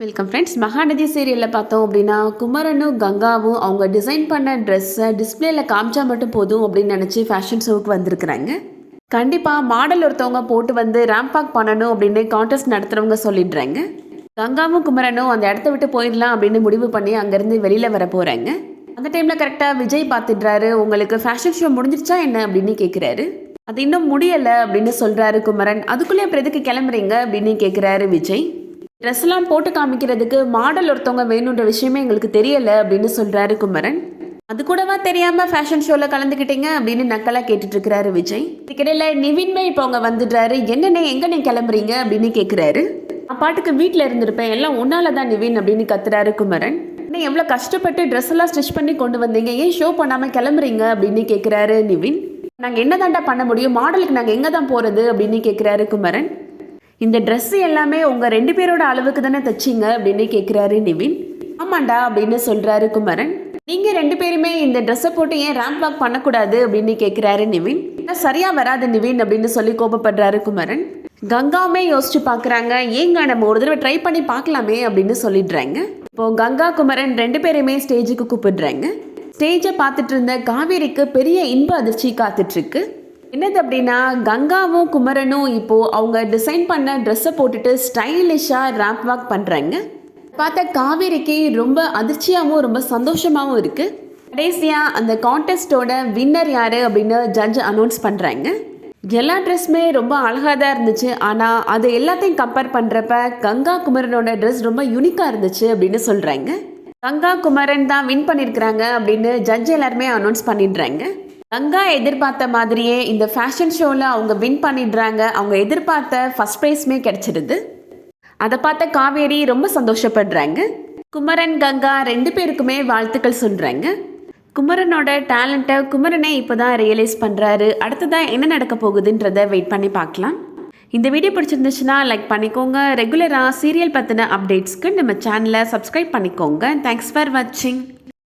Welcome friends Mahanadi சீரியலில் பார்த்தோம் அப்படின்னா குமரனும் கங்காவும் அவங்க டிசைன் பண்ண ட்ரெஸ்ஸை டிஸ்பிளேல காமிச்சா மட்டும் போதும் அப்படின்னு நினச்சி ஃபேஷன் ஷோவுக்கு வந்திருக்கிறாங்க. கண்டிப்பாக மாடல் ஒருத்தவங்க போட்டு வந்து ரேம்பாக் பண்ணணும் அப்படின்னு கான்டெஸ்ட் நடத்துகிறவங்க சொல்லிடுறாங்க. கங்காவும் குமரனும் அந்த இடத்த விட்டு போயிடலாம் அப்படின்னு முடிவு பண்ணி அங்கேருந்து வெளியில் வர போகிறாங்க அந்த டைமில் கரெக்டாக விஜய் பார்த்துடுறாரு. உங்களுக்கு ஃபேஷன் ஷோ முடிஞ்சிருச்சா என்ன? அப்படின்னு கேட்குறாரு அது இன்னும் முடியலை அப்படின்னு சொல்கிறாரு குமரன். அதுக்குள்ளே அப்புறம் எதுக்கு கிளம்புறீங்க? அப்படின்னு கேட்குறாரு விஜய். ட்ரெஸ்லாம் போட்டு காமிக்கிறதுக்கு மாடல் ஒருத்தவங்க வேணுன்ற விஷயமே எங்களுக்கு தெரியல அப்படின்னு சொல்றாரு குமரன். அது கூடவா தெரியாம ஃபேஷன் ஷோல கலந்துக்கிட்டீங்க அப்படின்னு நக்கலா கேட்டுட்டு இருக்கிறாரு விஜய். இதுக்கிடையில நிவின்மே இப்போ அவங்க வந்துடுறாரு. என்னண்ணே எங்க நீ கிளம்புறீங்க அப்படின்னு கேட்குறாரு நான் பாட்டுக்கு வீட்டில் இருந்திருப்பேன். எல்லாம் உன்னால தான் நிவின் அப்படின்னு கத்துறாரு குமரன். நீ எவ்வளோ கஷ்டப்பட்டு ட்ரெஸ் எல்லாம் ஸ்டிச் பண்ணி கொண்டு வந்தீங்க. ஏன் ஷோ பண்ணாமல் கிளம்புறீங்க அப்படின்னு கேட்குறாரு நிவின். நாங்கள் என்ன தாண்டா பண்ண முடியும்? மாடலுக்கு நாங்கள் எங்கே தான் போகிறது அப்படின்னு கேட்குறாரு குமரன். இந்த ட்ரெஸ்ஸு எல்லாமே உங்கள் ரெண்டு பேரோட அளவுக்கு தானே தைச்சிங்க அப்படின்னு கேட்குறாரு நிவின். ஆமாண்டா அப்படின்னு சொல்கிறாரு குமரன். நீங்கள் ரெண்டு பேருமே இந்த ட்ரெஸ்ஸை போட்டு ஏன் ரேம்ப் வாக் பண்ணக்கூடாது அப்படின்னு கேட்குறாரு நிவின். சரியாக வராது நிவின் அப்படின்னு சொல்லி கோபப்படுறாரு குமரன். கங்காவுமே யோசிச்சு பார்க்குறாங்க ஏங்க நம்ம ஒரு தடவை ட்ரை பண்ணி பார்க்கலாமே அப்படின்னு சொல்லிடுறாங்க. இப்போ கங்கா குமரன் ரெண்டு பேருமே ஸ்டேஜுக்கு கூப்பிடுறாங்க. ஸ்டேஜை பார்த்துட்டு இருந்த காவேரிக்கு பெரிய இன்ப அதிர்ச்சி காத்துட்ருக்கு என்னது அப்படின்னா கங்காவும் குமரனும் இப்போது அவங்க டிசைன் பண்ண ட்ரெஸ்ஸை போட்டுட்டு ஸ்டைலிஷாக ரேப் வாக் பண்ணுறாங்க பார்த்தா காவேரிக்கு ரொம்ப அதிர்ச்சியாகவும் ரொம்ப சந்தோஷமாகவும் இருக்குது கடைசியாக அந்த கான்டெஸ்ட்டோட வின்னர் யார் அப்படின்னு ஜட்ஜ் அனௌன்ஸ் பண்ணுறாங்க எல்லா ட்ரெஸ்ஸுமே ரொம்ப அழகாக தான் இருந்துச்சு. ஆனால் அது எல்லாத்தையும் கம்பேர் பண்ணுறப்ப கங்கா குமரனோட ட்ரெஸ் ரொம்ப யூனிக்காக இருந்துச்சு அப்படின்னு சொல்கிறாங்க கங்கா குமரன் தான் வின் பண்ணியிருக்கிறாங்க அப்படின்னு ஜட்ஜ் எல்லாருமே அனௌன்ஸ் பண்ணிடுறாங்க. கங்கா எதிர்பார்த்த மாதிரியே இந்த ஃபேஷன் ஷோவில் அவங்க வின் பண்ணிடுறாங்க. அவங்க எதிர்பார்த்த ஃபஸ்ட் ப்ரைஸுமே கிடச்சிடுது. அதை பார்த்த காவேரி ரொம்ப சந்தோஷப்படுறாங்க. குமரன் கங்கா ரெண்டு பேருக்குமே வாழ்த்துக்கள் சொல்கிறாங்க குமரனோட டேலண்ட்டை குமரனே இப்போ தான் ரியலைஸ் பண்ணுறாரு அடுத்ததாக என்ன நடக்க போகுதுன்றதை வெயிட் பண்ணி பார்க்கலாம். இந்த வீடியோ பிடிச்சிருந்துச்சுன்னா லைக் பண்ணிக்கோங்க. ரெகுலராக சீரியல் பற்றின அப்டேட்ஸ்க்கு நம்ம சேனலை சப்ஸ்கிரைப் பண்ணிக்கோங்க. தேங்க்ஸ் ஃபார் வாட்சிங்